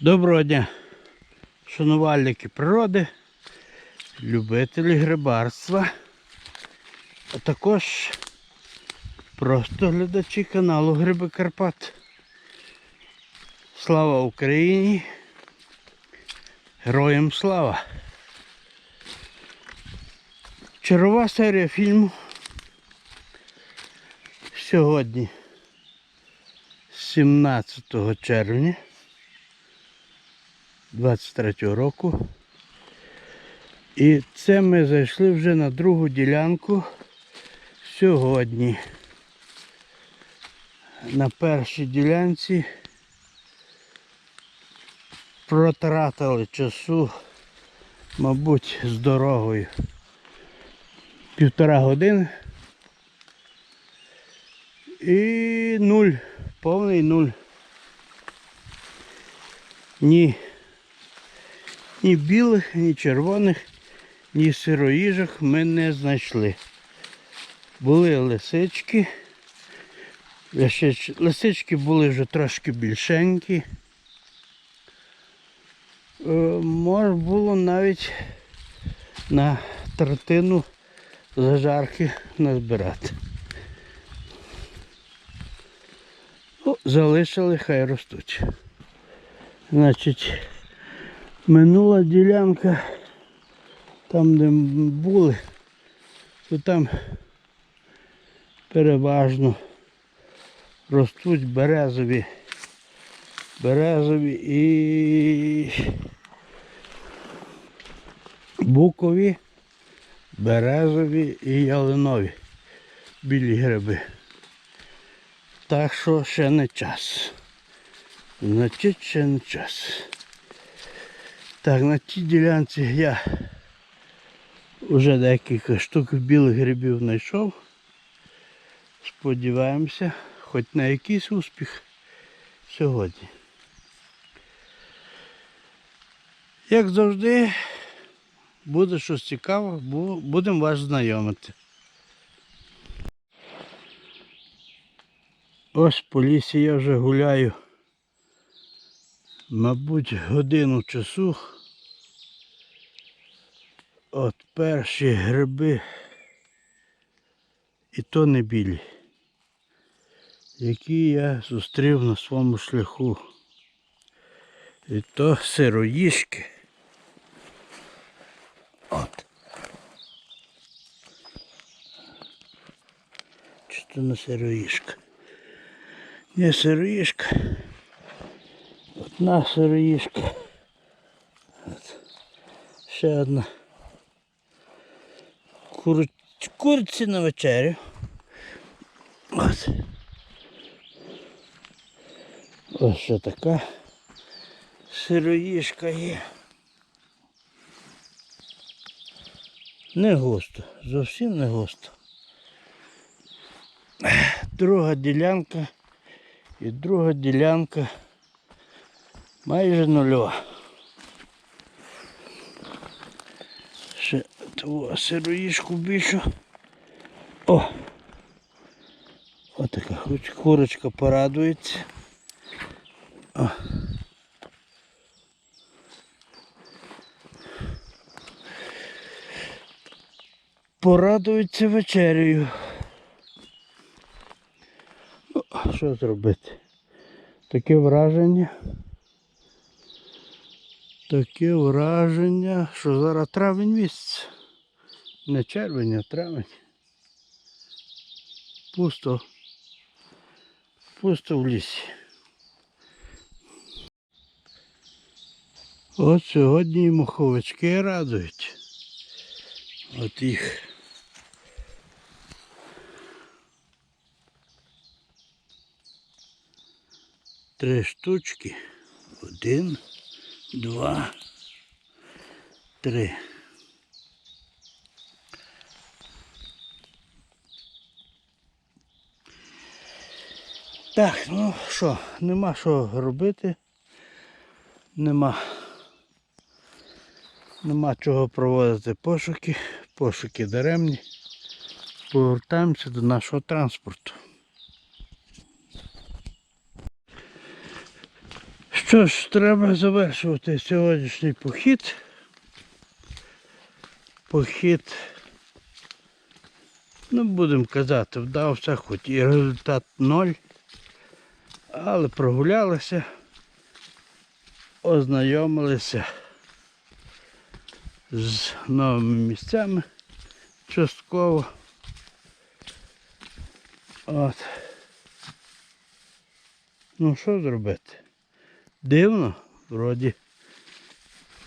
Доброго дня, шанувальники природи, любителі грибарства, а також просто глядачі каналу Гриби Карпат. Слава Україні! Героям слава! Чергова серія фільму сьогодні 17 червня 23 року. І це ми зайшли вже на другу ділянку сьогодні. На першій ділянці протратили часу, мабуть, з дорогою. Півтора години. І нуль, повний нуль. Ні ні білих, ні червоних, ні сироїжок ми не знайшли. Були лисички. Лисички були вже трошки більшенькі. Е, Може було навіть на третину зажарки назбирати. Ну, залишили, хай ростуть. Значить, минула ділянка, там де були, то там переважно ростуть березові, березові і букові, березові і ялинові білі гриби. Так що ще не час. Значить, ще не час. Так, на тій ділянці я вже декілька штук білих грибів знайшов. Сподіваємося, хоч на якийсь успіх сьогодні. Як завжди, буде щось цікаве, будемо вас знайомити. Ось по лісі я вже гуляю, мабуть, годину часу. От перші гриби, і то не білі, які я зустрів на своєму шляху. І то сироїшки. От. Чи то не сироїшка? Не сироїшка. Одна сироїшка. От. Ще одна. Кур... Курці на вечерю. От. Ось ще така сироїшка є. Не густо, зовсім не густо. Друга ділянка і друга ділянка майже нульова. Того сироїшку більшу. О! Отака хоч курочка порадується. О. Порадується вечерею. Що зробити? Таке враження. Таке враження, що зараз травень місяць. Не червень, а травень. Пусто. Пусто в лісі. От сьогодні і моховички радують. От їх. Три штучки. Один, два, три. Так, ну що, нема що робити. Нема. Нема чого проводити пошуки. Пошуки даремні. Повертаємося до нашого транспорту. Що ж, треба завершувати сьогоднішній похід. Похід, ну будемо казати, вдався, хоч і результат ноль. Але прогулялися, ознайомилися з новими місцями частково. От. Ну що зробити? Дивно, вроді,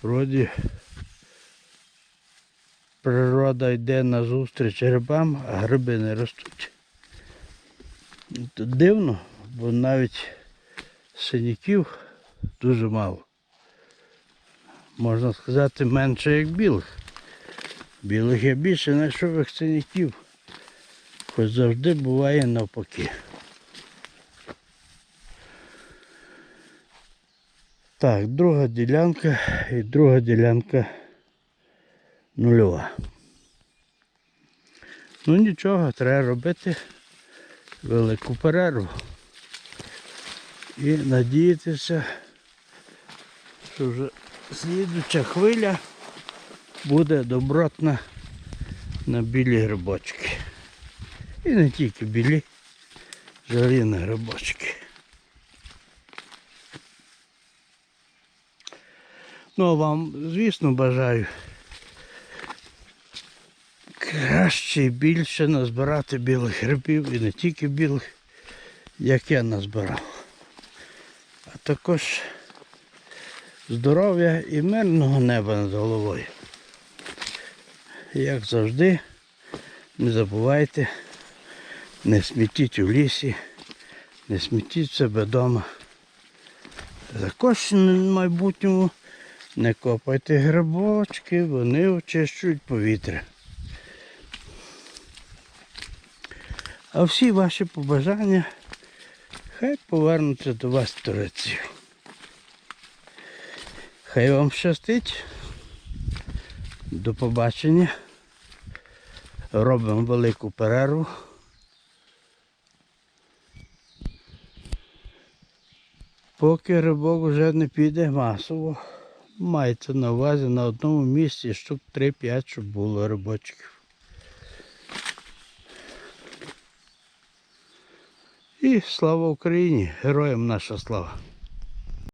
вроді природа йде на зустріч грибам, а гриби не ростуть. То дивно, бо навіть синяків дуже мало. Можна сказати, менше як білих. Білих є більше, найшових синяків. Хоч завжди буває навпаки. Так, друга ділянка і друга ділянка нульова. Ну нічого, треба робити велику перерву. І надіятися, що вже слідуча хвиля буде добротна на білі грибочки. І не тільки білі, жалі на грибочки. Ну, а вам, звісно, бажаю краще і більше назбирати білих грибів і не тільки білих, як я назбирав. А також здоров'я і мирного неба над головою. Як завжди, не забувайте, не смітіть у лісі, не смітіть себе вдома. Також в майбутньому не копайте грибочки, вони очищують повітря. А всі ваші побажання хай повернуться до вас туреців. Хай вам щастить. До побачення. Робимо велику перерву. Поки рибок вже не піде масово. Мається на увазі на одному місці штук 3-5, щоб було рибочків. І слава Україні! Героям наша слава!